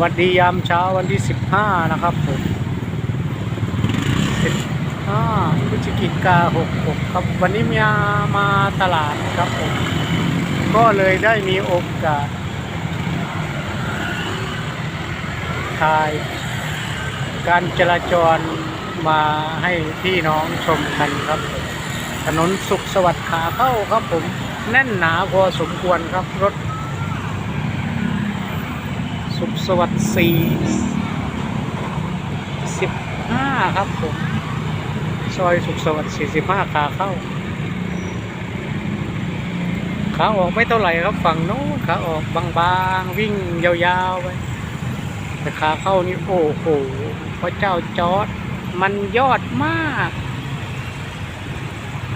วัสดียามเช้าวันที่ 15 นะครับผม15พฤศจิกา66 ครับ วันนี้มีมาตลาดครับผม ก็เลยได้มีโอกาสถ่ายการจราจรมาให้พี่น้องชมกันครับ ถนนสุขสวัสดิ์ขาเข้าครับผม แน่นหนาพอสมควรครับรถ สวัสดีสี่สิบห้าครับผมซอยสุขสวัสดิ์สี่สิบห้าขาเข้า ขาออกไม่เท่าไหร่ครับฝั่งโน้นขาออกบางๆ วิ่งยาวๆไปแต่ขาเข้านี่โอ้โหพระเจ้าจอร์ดมันยอดมาก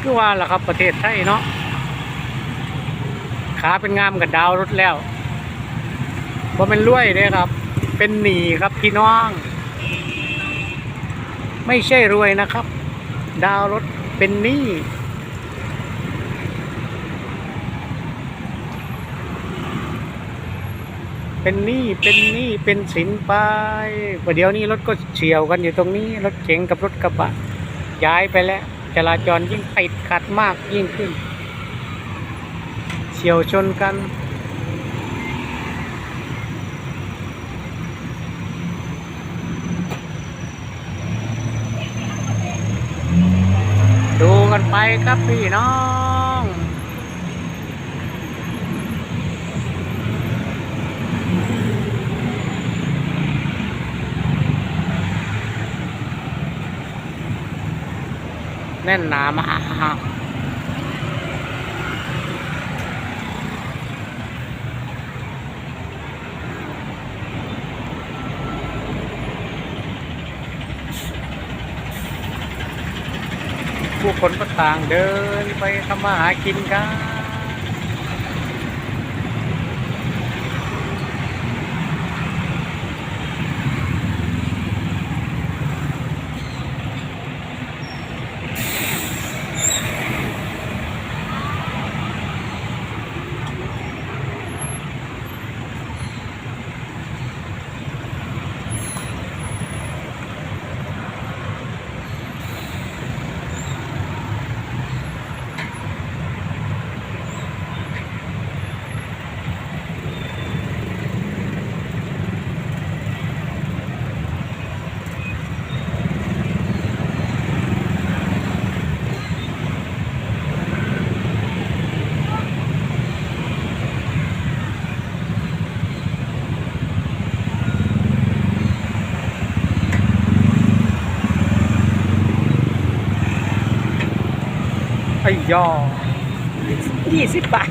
คือว่าล่ะครับประเทศไทยเนาะขาเป็นงามกับดาวรถแล้ว พอเป็นรวยเด้ครับ เป็นหนีครับพี่น้อง ไม่ใช่รวยนะครับ ดาวรถเป็นหนี้เป็นหนี้เป็นหนี้เป็นสินไปประเดี๋ยวนี้รถก็เฉียวกันอยู่ตรงนี้รถเก๋งกับรถกระบะย้ายไปแล้วจราจรยิ่งติดขัดมากยิ่งขึ้นเฉียวชนกัน ดู กันไปครับพี่น้องแน่นหนามาก ผู้คนก็ต่างเดินไปทำมาหากินกัน ไอ้ยอยี่สิบบาท